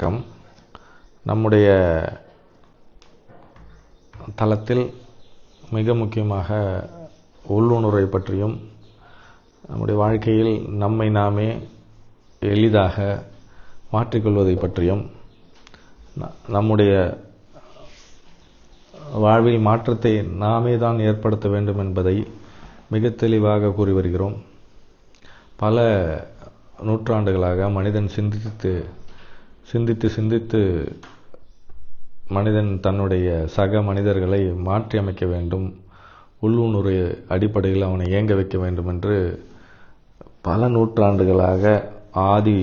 வணக்கம். நம்முடைய தளத்தில் மிக முக்கியமாக உள்ளுணர்வை பற்றியும் நம்முடைய வாழ்க்கையில் நம்மை நாமே எளிதாக மாற்றிக்கொள்வதை பற்றியும் நம்முடைய வாழ்வில் மாற்றத்தை நாமே தான் ஏற்படுத்த வேண்டும் என்பதை மிக தெளிவாக கூறி வருகிறோம். பல நூற்றாண்டுகளாக மனிதன் சிந்தித்து சிந்தித்து சிந்தித்து மனிதன் தன்னுடைய சக மனிதர்களை மாற்றி அமைக்க வேண்டும். உள்ளுணர்வு அடிப்படையில் அவனை இயங்க வைக்க வேண்டும் என்று பல நூற்றாண்டுகளாக ஆதி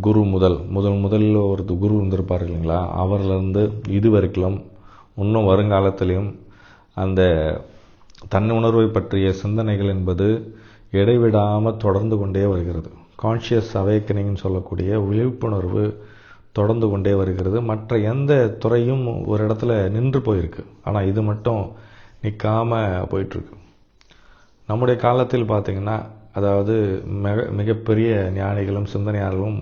குரு முதல் முதல் முதலில் ஒரு குரு இருந்திருப்பார் இல்லைங்களா? அவர்லேருந்து இதுவரைக்கிலும் இன்னும் வருங்காலத்திலையும் அந்த தன்னுணர்வை பற்றிய சிந்தனைகள் என்பது இடைவிடாமல் தொடர்ந்து கொண்டே வருகிறது. கான்ஷியஸ் அவேக்கனிங்னு சொல்லக்கூடிய விழிப்புணர்வு தொடர்ந்து கொண்டே வருகிறது. மற்ற எந்த துறையும் ஒரு இடத்துல நின்று போயிருக்கு. ஆனால் இது மட்டும் நிற்காமல் போயிட்டுருக்கு. நம்முடைய காலத்தில் பார்த்திங்கன்னா அதாவது மிக மிகப்பெரிய ஞானிகளும் சிந்தனையாளர்களும்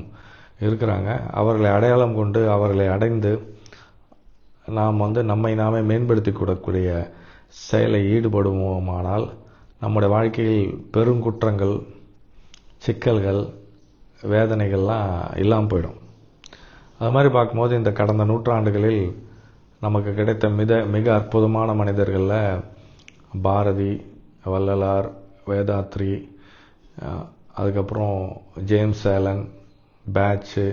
இருக்கிறாங்க. அவர்களை அடையாளம் கொண்டு அவர்களை அடைந்து நாம் வந்து நம்மை நாமே மேம்படுத்தி கூடக்கூடிய செயலை ஈடுபடுவோமானால் நம்முடைய வாழ்க்கையில் பெருங்குற்றங்கள் சிக்கல்கள் வேதனைகள்லாம் இல்லாமல் போயிடும். அது மாதிரி பார்க்கும்போது இந்த கடந்த நூற்றாண்டுகளில் நமக்கு கிடைத்த மித மிக அற்புதமான மனிதர்களில் பாரதி வள்ளலார் வேதாத்ரி அதுக்கப்புறம் ஜேம்ஸ் ஆலன் பேட்சு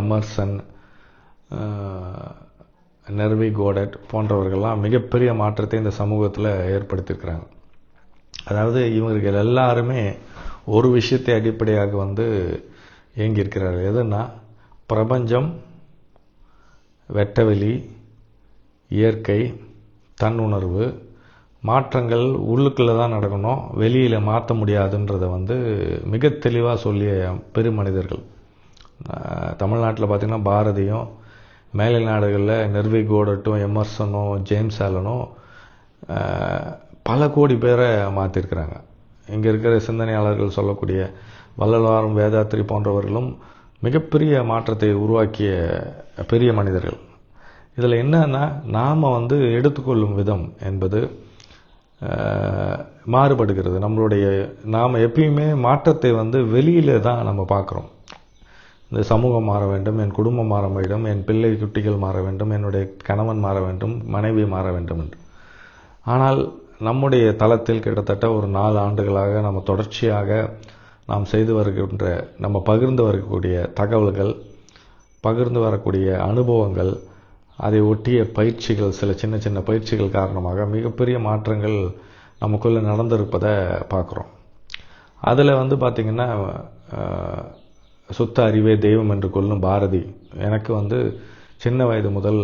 எமர்சன் நெர்வி கோடட் போன்றவர்கள்லாம் மிகப்பெரிய மாற்றத்தை இந்த சமூகத்தில் ஏற்படுத்தியிருக்கிறாங்க. அதாவது இவர்கள் எல்லாருமே ஒரு விஷயத்தை அடிப்படையாக வந்து இயங்கியிருக்கிறார்கள். எதுனா பிரபஞ்சம் வெட்டவெளி இயற்கை தன்னுணர்வு மாற்றங்கள் உள்ளுக்குள்ளே தான் நடக்கணும். வெளியில் மாற்ற முடியாதுன்றதை வந்து மிக தெளிவாக சொல்லிய பெருமனிதர்கள். தமிழ்நாட்டில் பார்த்திங்கன்னா பாரதியும் மேலை நாடுகளில் நெர்விகோடட்டும் எமர்சனும் ஜேம்ஸ் ஆலனும் பல கோடி பேரை மாற்றிருக்கிறாங்க இங்கே இருக்கிற சிந்தனையாளர்கள் சொல்லக்கூடிய வள்ளலாரும் வேதாத்திரி போன்றவர்களும் மிகப்பெரிய மாற்றத்தை உருவாக்கிய பெரிய மனிதர்கள். இதில் என்னன்னா நாம் வந்து எடுத்துக்கொள்ளும் விதம் என்பது மாறுபடுகிறது. நம்மளுடைய நாம் எப்பயுமே மாற்றத்தை வந்து வெளியிலே தான் நம்ம பார்க்குறோம். இந்த சமூகம் மாற வேண்டும் என் குடும்பம் மாற வேண்டும் என் பிள்ளை குட்டிகள் மாற வேண்டும் என்னுடைய கணவன் மாற வேண்டும் மனைவி மாற வேண்டும் என்று. ஆனால் நம்முடைய தளத்தில் கிட்டத்தட்ட ஒரு நாலு ஆண்டுகளாக நம்ம தொடர்ச்சியாக நாம் செய்து வருகின்ற நம்ம பகிர்ந்து வரக்கூடிய தகவல்கள் பகிர்ந்து வரக்கூடிய அனுபவங்கள் அதை ஒட்டிய பயிற்சிகள் சில சின்ன சின்ன பயிற்சிகள் காரணமாக மிகப்பெரிய மாற்றங்கள் நமக்குள்ளே நடந்திருப்பதை பார்க்குறோம். அதில் வந்து பார்த்திங்கன்னா சுத்த அறிவே தெய்வம் என்று கொள்ளும் பாரதி எனக்கு வந்து சின்ன வயது முதல்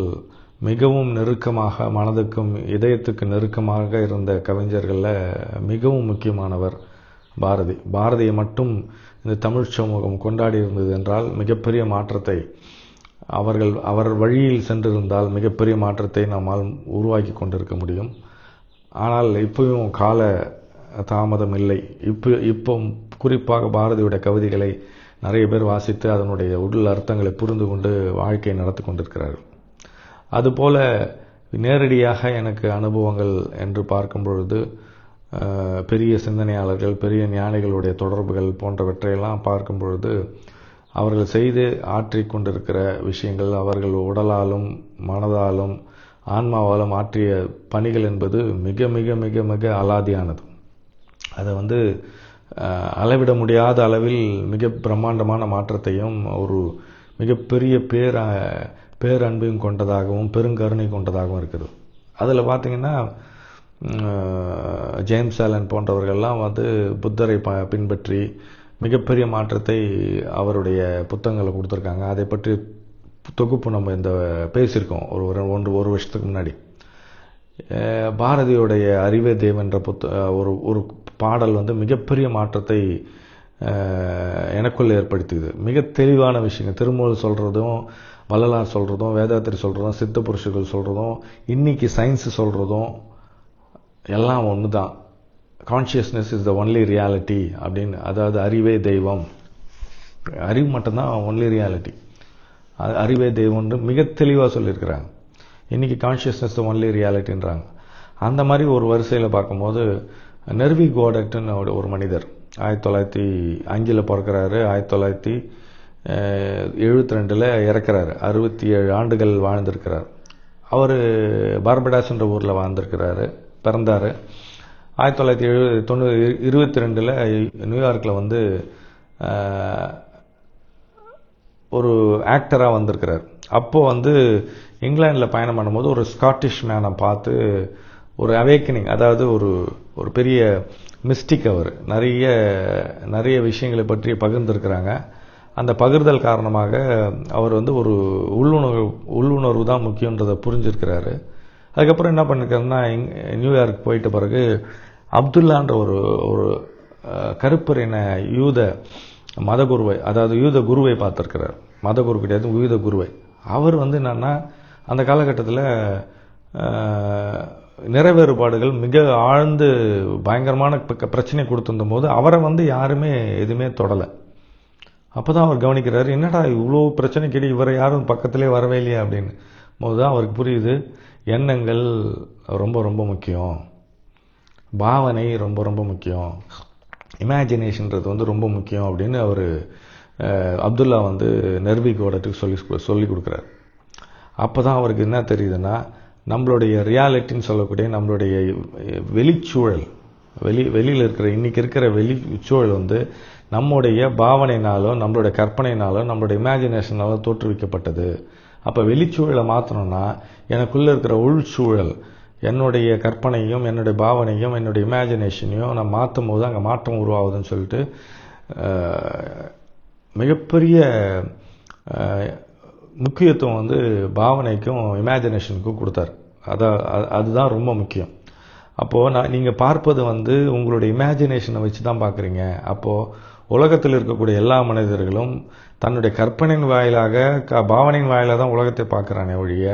மிகவும் நெருக்கமாக மனதுக்கும் இதயத்துக்கு நெருக்கமாக இருந்த கவிஞர்களில் மிகவும் முக்கியமானவர் பாரதி. பாரதியை மட்டும் இந்த தமிழ் சமூகம் கொண்டாடி இருந்தது என்றால் மிகப்பெரிய மாற்றத்தை அவர்கள் அவர் வழியில் சென்றிருந்தால் மிகப்பெரிய மாற்றத்தை நம்மால் உருவாக்கி கொண்டிருக்க முடியும். ஆனால் இப்பவும் கால தாமதம் இல்லை. இப்போ இப்போ குறிப்பாக பாரதியுடைய கவிதைகளை நிறைய பேர் வாசித்து அதனுடைய உடல் அர்த்தங்களை புரிந்து கொண்டு வாழ்க்கையை நடத்தி கொண்டிருக்கிறார்கள். அதுபோல நேரடியாக எனக்கு அனுபவங்கள் என்று பார்க்கும் பொழுது பெரிய சிந்தனையாளர்கள் பெரிய ஞானிகளுடைய தொடர்புகள் போன்றவற்றையெல்லாம் பார்க்கும் பொழுது அவர்கள் செய்து ஆற்றி கொண்டிருக்கிற விஷயங்கள் அவர்கள் உடலாலும் மனதாலும் ஆன்மாவாலும் ஆற்றிய பணிகள் என்பது மிக மிக மிக மிக அலாதியானது. அதை வந்து அளவிட முடியாத அளவில் மிக பிரம்மாண்டமான மாற்றத்தையும் ஒரு மிகப்பெரிய பேர பேரன்பையும் கொண்டதாகவும் பெருங்கருணை கொண்டதாகவும் இருக்குது. அதில் பார்த்திங்கன்னா ஜேம்ஸ் ஆலன் போன்றவர்கள்லாம் வந்து புத்தரை ப பின்பற்றி மிகப்பெரிய மாற்றத்தை அவருடைய புத்தகங்களை கொடுத்துருக்காங்க. அதை பற்றி தொகுப்பு நம்ம இந்த பேசியிருக்கோம். ஒரு ஒன்று ஒரு வருஷத்துக்கு முன்னாடி. பாரதியுடைய அறிவே தேவ் என்ற புத்த ஒரு ஒரு பாடல் வந்து மிகப்பெரிய மாற்றத்தை எனக்குள் ஏற்படுத்தியது. மிக தெளிவான விஷயங்கள். திருமூல் சொல்கிறதும் வள்ளலார் சொல்கிறதும் வேதாத்திரி சொல்கிறதும் சித்த புருஷர்கள் சொல்கிறதும் இன்றைக்கி சயின்ஸு சொல்கிறதும் எல்லாம் ஒன்று தான் consciousness is the only reality அப்படின்னு அதாவது அறிவே தெய்வம். அறிவு மட்டும்தான் ஒன்லி ரியாலிட்டி அது அறிவே தெய்வம்னு மிக தெளிவாக சொல்லியிருக்கிறாங்க. இன்னைக்கு கான்ஷியஸ்னஸ் ஒன்லி ரியாலிட்டின்றாங்க அந்த மாதிரி ஒரு வரிசையில் பார்க்கும்போது நெர்வி கோடக்ட்னு ஒரு ஒரு மனிதர் ஆயிரத்தி தொள்ளாயிரத்தி அஞ்சில் பிறக்கிறாரு. ஆயிரத்தி தொள்ளாயிரத்தி எழுபத்தி ரெண்டில் இறக்குறாரு. அறுபத்தி ஏழு ஆண்டுகள் வாழ்ந்திருக்கிறார். அவர் பார்படாஸ்ன்ற ஊரில் வாழ்ந்திருக்கிறாரு பிறந்தார். ஆயிரத்தி தொள்ளாயிரத்தி எழு தொண்ணூறு இருபத்தி ரெண்டில் நியூயார்க்கில் வந்து ஒரு ஆக்டராக வந்திருக்கிறார். அப்போது வந்து இங்கிலாந்தில் பயணம் பண்ணும்போது ஒரு ஸ்காட்டிஷ் மேனை பார்த்து ஒரு அவேக்கனிங் அதாவது ஒரு ஒரு பெரிய மிஸ்டிக் அவர். நிறைய நிறைய விஷயங்களை பற்றி பகிர்ந்துருக்கிறாங்க. அந்த பகிர்தல் காரணமாக அவர் வந்து ஒரு உள்ளுணர்வு உள்ளுணர்வு தான் முக்கியன்றதை புரிஞ்சிருக்கிறாரு. அதுக்கப்புறம் என்ன பண்ணிருக்காருன்னா இங்- நியூயார்க் போயிட்ட பிறகு அப்துல்லான்ற ஒரு ஒரு அஹ், கருப்பர் மத யூத மதகுருவை அதாவது யூத குருவை பார்த்திருக்கிறார். மதகுரு கிடையாது யூத குருவை. அவர் வந்து என்னன்னா அந்த காலகட்டத்தில் நிறைவேறுபாடுகள் மிக ஆழ்ந்து பயங்கரமான பிரச்சனை கொடுத்திருந்த போது அவரை வந்து யாருமே எதுவுமே தொடலை. அப்போ தான் அவர் கவனிக்கிறாரு என்னடா இவ்வளோ பிரச்சனைக்கிடையே இவரை யாரும் பக்கத்திலே வரவே இல்லையா? அப்படின்னு. போது தான் அவருக்கு புரியுது எண்ணங்கள் ரொம்ப ரொம்ப முக்கியம். பாவனை ரொம்ப ரொம்ப முக்கியம். இமேஜினேஷன்றது வந்து ரொம்ப முக்கியம் அப்படின்னு அவர் அப்துல்லா வந்து நெர்விகோடத்துக்கு சொல்லி சொல்லி கொடுக்குறாரு. அப்போ தான் அவருக்கு என்ன தெரியுதுன்னா நம்மளுடைய ரியாலிட்டின்னு சொல்லக்கூடிய நம்மளுடைய வெளிச்சூழல் வெளி வெளியில் இருக்கிற இன்றைக்கி இருக்கிற வெளி சூழல் வந்து நம்முடைய பாவனைனாலோ நம்மளுடைய கற்பனைனாலோ நம்மளுடைய இமேஜினேஷனாலோ தோற்றுவிக்கப்பட்டது. அப்போ வெளிச்சூழலை மாற்றணும்னா எனக்குள்ளே இருக்கிற உள்சூழல் என்னுடைய கற்பனையும் என்னுடைய பாவனையும் என்னுடைய இமேஜினேஷனையும் நான் மாற்றும் போது அங்கே மாற்றம் உருவாகுதுன்னு சொல்லிட்டு மிகப்பெரிய முக்கியத்துவம் வந்து பாவனைக்கும் இமேஜினேஷனுக்கும் கொடுத்தாரு. அதான் அது- அதுதான் ரொம்ப முக்கியம். அப்போது நான் நீங்கள் பார்ப்பது வந்து உங்களுடைய இமேஜினேஷனை வச்சு தான் பார்க்குறீங்க. அப்போது உலகத்தில் இருக்கக்கூடிய எல்லா மனிதர்களும் தன்னுடைய கற்பனையின் வாயிலாக க பாவனையின் வாயிலாக தான் உலகத்தை பார்க்குறானே ஒழிய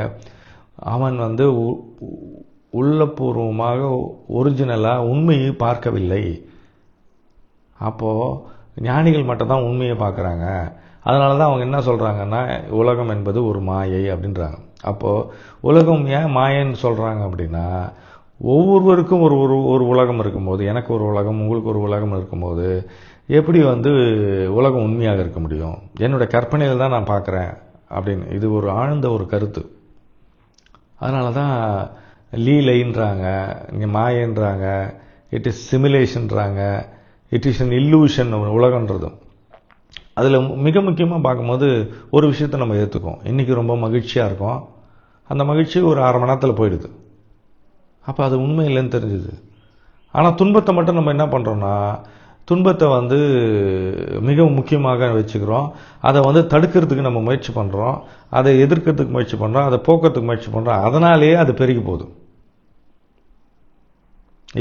அவன் வந்து உ- உள்ளபூர்வமாக ஒரிஜினலாக உண்மையை பார்க்கவில்லை. அப்போது ஞானிகள் மட்டும் தான் உண்மையை பார்க்குறாங்க. அதனால தான் அவங்க என்ன சொல்கிறாங்கன்னா உலகம் என்பது ஒரு மாயை அப்படின்றாங்க. அப்போது உலகம் ஏன் மாயன்னு சொல்கிறாங்க அப்படின்னா ஒவ்வொருவருக்கும் ஒரு ஒரு ஒரு உலகம் இருக்கும்போது எனக்கு ஒரு உலகம் உங்களுக்கு ஒரு உலகம் இருக்கும்போது எப்படி வந்து உலகம் உண்மையாக இருக்க முடியும்? என்னுடைய கற்பனையில் தான் நான் பார்க்குறேன் அப்படின்னு. இது ஒரு ஆழ்ந்த ஒரு கருத்து. அதனால தான் லீலைன்றாங்க இங்கே மாயன்றாங்க இட் இஸ் சிமுலேஷன்றாங்க இட் இஸ் அன் இல்லூஷன் உலகன்றதும். அதில் மிக முக்கியமாக பார்க்கும்போது ஒரு விஷயத்தை நம்ம ஏற்றுக்கோம் இன்றைக்கி ரொம்ப மகிழ்ச்சியாக இருக்கும். அந்த மகிழ்ச்சி ஒரு அரை மணி நேரத்தில் போயிடுது. அப்போ அது உண்மை இல்லைன்னு தெரிஞ்சுது. ஆனால் துன்பத்தை மட்டும் நம்ம என்ன பண்ணுறோன்னா துன்பத்தை வந்து மிக முக்கியமாக வச்சுக்கிறோம். அதை வந்து தடுக்கிறதுக்கு நம்ம முயற்சி பண்ணுறோம் அதை எதிர்க்கிறதுக்கு முயற்சி பண்ணுறோம் அதை போக்கிறதுக்கு முயற்சி பண்ணுறோம் அதனாலேயே அது பெருகி போகுது.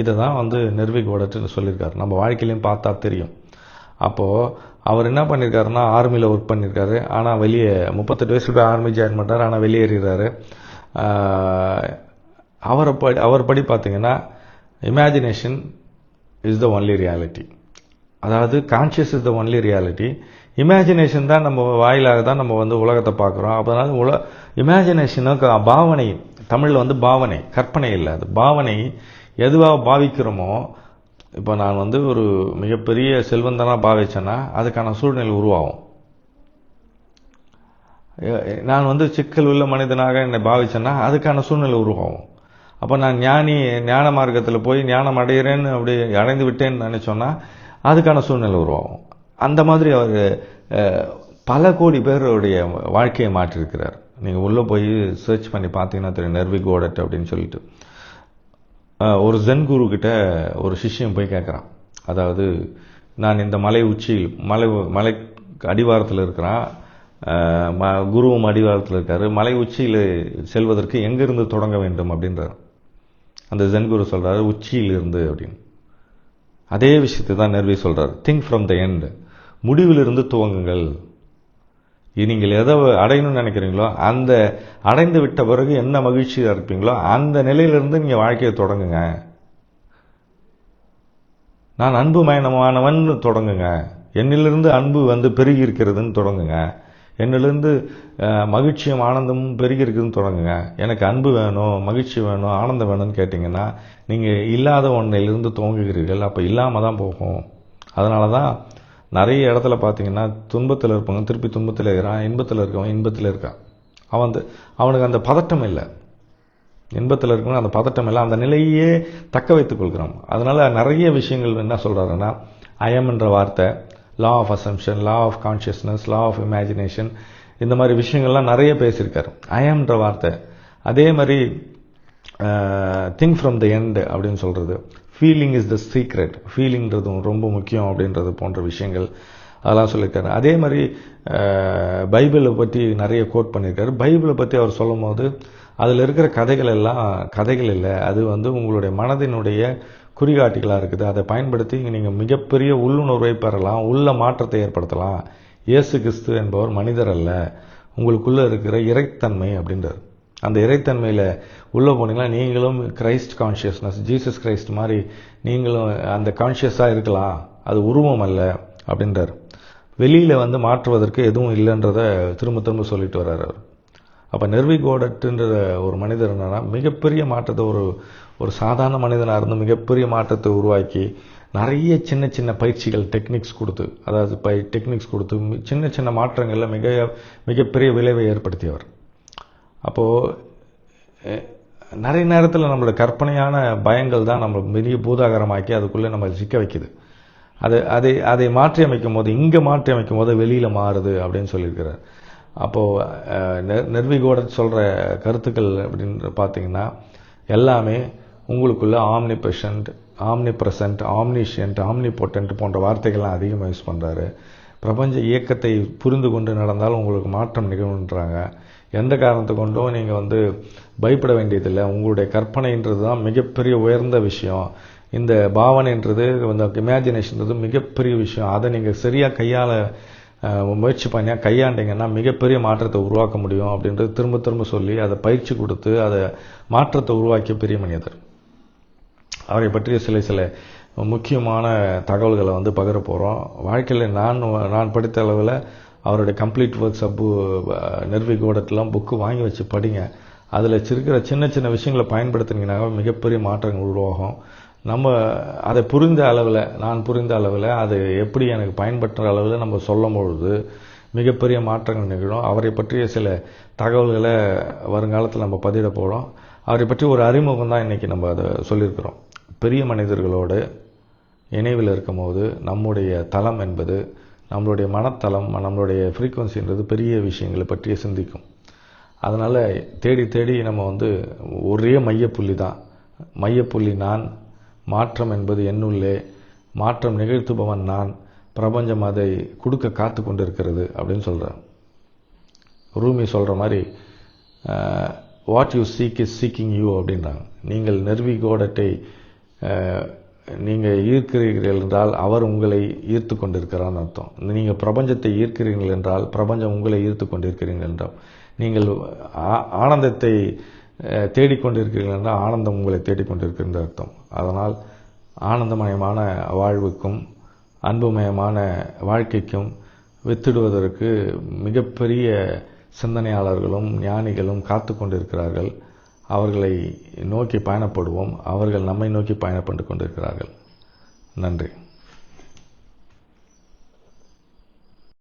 இதை தான் வந்து நெர்விக் ஓடட்டுன்னு சொல்லியிருக்காரு. நம்ம வாழ்க்கையிலையும் பார்த்தா தெரியும். அப்போது அவர் என்ன பண்ணியிருக்காருன்னா ஆர்மியில் ஒர்க் பண்ணியிருக்காரு. ஆனால் வெளியே முப்பத்தெட்டு வயசுல போய் ஆர்மி ஜாயின் பண்ணுறாரு ஆனால் வெளியேறாரு அவரை படி அவர் படி பார்த்தீங்கன்னா imagination is the only reality அதாவது conscious is the only reality imagination தான் நம்ம வாயிலாக தான் நம்ம வந்து உலகத்தை பார்க்குறோம். அதனால உல இமேஜினேஷனுக்கு பாவனை தமிழில் வந்து பாவனை கற்பனை இல்லை. அது பாவனை எதுவாக பாவிக்கிறோமோ இப்போ நான் வந்து ஒரு மிகப்பெரிய செல்வந்தனாக பாவிச்சேன்னா அதுக்கான சூழ்நிலை உருவாகும். நான் வந்து சிக்கல் உள்ள மனிதனாக என்னை பாவிச்சேன்னா அதுக்கான சூழ்நிலை உருவாகும். அப்போ நான் ஞானி ஞான மார்க்கத்தில் போய் ஞானம் அடைகிறேன்னு அப்படி அடைந்து விட்டேன்னு நினச்சோன்னா அதுக்கான சூழ்நிலை உருவாகும். அந்த மாதிரி அவர் பல கோடி பேருடைய வாழ்க்கையை மாற்றிருக்கிறார் நீங்கள் உள்ளே போய் சர்ச் பண்ணி பார்த்தீங்கன்னா தெரியும் நெர்வி கோடட் அப்படின்னு சொல்லிட்டு. ஒரு ஜென் குரு கிட்ட ஒரு சிஷ்யம் போய் கேட்குறான். அதாவது நான் இந்த மலை உச்சியில் மலை மலை அடிவாரத்தில் இருக்கிறான். ம- குருவும் அடிவாரத்தில் இருக்கார். மலை உச்சியில் செல்வதற்கு எங்கிருந்து தொடங்க வேண்டும் அப்படின்றார். அந்த ஜென்குரு சொல்கிறாரு உச்சியிலிருந்து உச்சியில் இருந்து அப்படின்னு. அதே விஷயத்தை தான் நெர்வி சொல்கிறார் திங்க் ஃப்ரம் த எண்ட் முடிவிலிருந்து துவங்குங்கள். நீங்கள் எதை அடையணும்னு நினைக்கிறீங்களோ அந்த அடைந்து விட்ட பிறகு என்ன மகிழ்ச்சியாக இருப்பீங்களோ அந்த நிலையிலிருந்து நீங்கள் வாழ்க்கையை தொடங்குங்க. நான் அன்பு மயனமானவன் தொடங்குங்க. என்னிலிருந்து அன்பு வந்து பெருகி இருக்கிறதுன்னு தொடங்குங்க. என்னிலிருந்து மகிழ்ச்சியும் ஆனந்தமும் பெருகி இருக்குதுன்னு தொடங்குங்க. எனக்கு அன்பு வேணும் மகிழ்ச்சி வேணும் ஆனந்தம் வேணும்னு கேட்டிங்கன்னா நீங்கள் இல்லாத ஒன்றையிலிருந்து துவங்குகிறீர்கள். அப்போ இல்லாமல் தான் போகும். அதனால தான் நிறைய இடத்துல பார்த்தீங்கன்னா துன்பத்தில் இருப்பவங்க திருப்பி துன்பத்தில் இருக்கிறான் இன்பத்தில் இருக்கவன் இன்பத்தில் இருக்கான். அவன் வந்து அவனுக்கு அந்த பதட்டம் இல்லை. இன்பத்தில் இருக்கணும் அந்த பதட்டம் இல்லை. அந்த நிலையே தக்க வைத்துக் கொள்கிறான் அதனால் நிறைய விஷயங்கள் என்ன சொல்றாருன்னா அயம் என்ற வார்த்தை law of assumption law of consciousness law of imagination இந்த மாதிரி விஷயங்கள்லாம் நிறைய பேசியிருக்காரு. ஐஎம்ன்ற வார்த்தை. அதே மாதிரி திங்க் ஃப்ரம் த எண்ட் அப்படின்னு சொல்கிறது ஃபீலிங் இஸ் த சீக்ரெட் ஃபீலிங்கிறதும் ரொம்ப முக்கியம் அப்படின்றது போன்ற விஷயங்கள் அதெல்லாம் சொல்லியிருக்காரு. அதே மாதிரி பைபிளை பற்றி நிறைய கோட் பண்ணியிருக்காரு. பைபிளை பற்றி அவர் சொல்லும் போது அதில் இருக்கிற கதைகள் எல்லாம் கதைகள் இல்லை. அது வந்து உங்களுடைய மனதினுடைய குறிகாட்டிகளாக இருக்குது. அதை பயன்படுத்தி நீங்கள் மிகப்பெரிய உள்ளுணர்வை பெறலாம் உள்ள மாற்றத்தை ஏற்படுத்தலாம். இயேசு கிறிஸ்து என்பவர் மனிதர் அல்ல. உங்களுக்குள்ளே இருக்கிற இறைத்தன்மை அப்படின்றார் அந்த இறைத்தன்மையில் உள்ளே போனீங்கன்னா நீங்களும் கிரைஸ்ட் கான்ஷியஸ்னஸ் ஜீசஸ் கிரைஸ்ட் மாதிரி நீங்களும் அந்த கான்ஷியஸாக இருக்கலாம். அது உருவம் அல்ல அப்படின்றார். வெளியில் வந்து மாற்றுவதற்கு எதுவும் இல்லைன்றத திரும்ப திரும்ப சொல்லிட்டு வர்றாரு அப்போ அப்போ நெர்விகோடட்டுன்ற ஒரு மனிதர் என்னன்னா மிகப்பெரிய மாற்றத்தை ஒரு ஒரு சாதாரண மனிதனாக இருந்து மிகப்பெரிய மாற்றத்தை உருவாக்கி நிறைய சின்ன சின்ன பயிற்சிகள் டெக்னிக்ஸ் கொடுத்து அதாவது பை டெக்னிக்ஸ் கொடுத்து மி- சின்ன சின்ன மாற்றங்களில் மிக மிகப்பெரிய விளைவை ஏற்படுத்தியவர். அப்போது நிறைய நேரத்தில் நம்மளோட கற்பனையான பயங்கள் தான் நம்ம பெரிய பூதாகரமாக்கி அதுக்குள்ளே நம்ம சிக்க வைக்குது. அது அதை அதை மாற்றி அமைக்கும் போது இங்கே மாற்றி அமைக்கும் போது வெளியில் மாறுது அப்படின்னு சொல்லியிருக்கிறார். அப்போது நெர்விகோட சொல்கிற கருத்துக்கள் அப்படின்னு பார்த்தீங்கன்னா எல்லாமே உங்களுக்குள்ள omni பெஷண்ட் omnipresent omniscient omnipotent போன்ற வார்த்தைகள்லாம் அதிகமாக யூஸ் பண்ணுறாரு பிரபஞ்ச இயக்கத்தை புரிந்து கொண்டு நடந்தால் உங்களுக்கு மாற்றம் நிகழ்வுன்றாங்க எந்த காரணத்தை கொண்டும் நீங்கள் வந்து பயப்பட வேண்டியதில்லை. உங்களுடைய கற்பனைன்றது தான் மிகப்பெரிய உயர்ந்த விஷயம். இந்த பாவனைன்றது இந்த இமேஜினேஷன்றது மிகப்பெரிய விஷயம். அதை நீங்கள் சரியாக கையாள முயற்சி பண்ணியா கையாண்டிங்கன்னா மிகப்பெரிய மாற்றத்தை உருவாக்க முடியும் அப்படின்றது திரும்ப திரும்ப சொல்லி அதை பயிற்சி கொடுத்து அதை மாற்றத்தை உருவாக்கிய பெரிய மனிதர். அவரை பற்றிய சில சில முக்கியமான தகவல்களை வந்து பகிர போகிறோம் வாழ்க்கையில் நான் நான் படித்த அளவில் அவருடைய கம்ப்ளீட் ஒர்க்ஸ் அப்பு நெர்விகோடத்தெல்லாம் புக்கு வாங்கி வச்சு படிங்க. அதில் இருக்கிற சின்ன சின்ன விஷயங்களை பயன்படுத்தினீங்கன்னா மிகப்பெரிய மாற்றங்கள் உருவாகும். நம்ம அதை புரிந்த அளவில் நான் புரிந்த அளவில் அது எப்படி எனக்கு பயன்படுற அளவில் நம்ம சொல்லும் பொழுது மிகப்பெரிய மாற்றங்கள் நிகழும். அவரை பற்றிய சில தகவல்களை வருங்காலத்தில் நம்ம பதிவிட போகிறோம் அவரை பற்றி ஒரு அறிமுகம் தான் இன்றைக்கி நம்ம அதை சொல்லியிருக்கிறோம். பெரிய மனிதர்களோடு இணைவில் இருக்கும்போது நம்முடைய தளம் என்பது நம்மளுடைய மனத்தளம் நம்மளுடைய ஃப்ரீக்குவன்சின்றது பெரிய விஷயங்களை பற்றிய சிந்திக்கும். அதனால் தேடி தேடி நம்ம வந்து ஒரே மையப்புள்ளி தான். மையப்புள்ளி நான் மாற்றம் என்பது என்னுள்ளே மாற்றம் நிகழ்த்துபவன் நான் பிரபஞ்சம் அதை கொடுக்க காத்து கொண்டிருக்கிறது அப்படின்னு சொல்கிறேன் ரூமி சொல்கிற மாதிரி what you seek is seeking you அப்படின்றாங்க. நீங்கள் நெர்விகோடத்தை நீங்கள் ஈர்க்கிறீர்கள் என்றால் அவர் உங்களை ஈர்த்து கொண்டிருக்கிறான்னு அர்த்தம். நீங்கள் பிரபஞ்சத்தை ஈர்க்கிறீர்கள் என்றால் பிரபஞ்சம் உங்களை ஈர்த்து கொண்டிருக்கிறீர்கள் என்றால் நீங்கள் ஆ- ஆனந்தத்தை தேடிக்கொண்டிருக்கிறீர்கள் என்றால் ஆனந்தம் உங்களை தேடிக்கொண்டிருக்கின்ற அர்த்தம். அதனால் ஆனந்தமயமான வாழ்வுக்கும் அன்புமயமான வாழ்க்கைக்கும் வித்திடுவதற்கு மிகப்பெரிய சிந்தனையாளர்களும் ஞானிகளும் காத்து கொண்டிருக்கிறார்கள். அவர்களை நோக்கி பயணப்படுவோம். அவர்கள் நம்மை நோக்கி பயணப்பட்டு கொண்டிருக்கிறார்கள். நன்றி.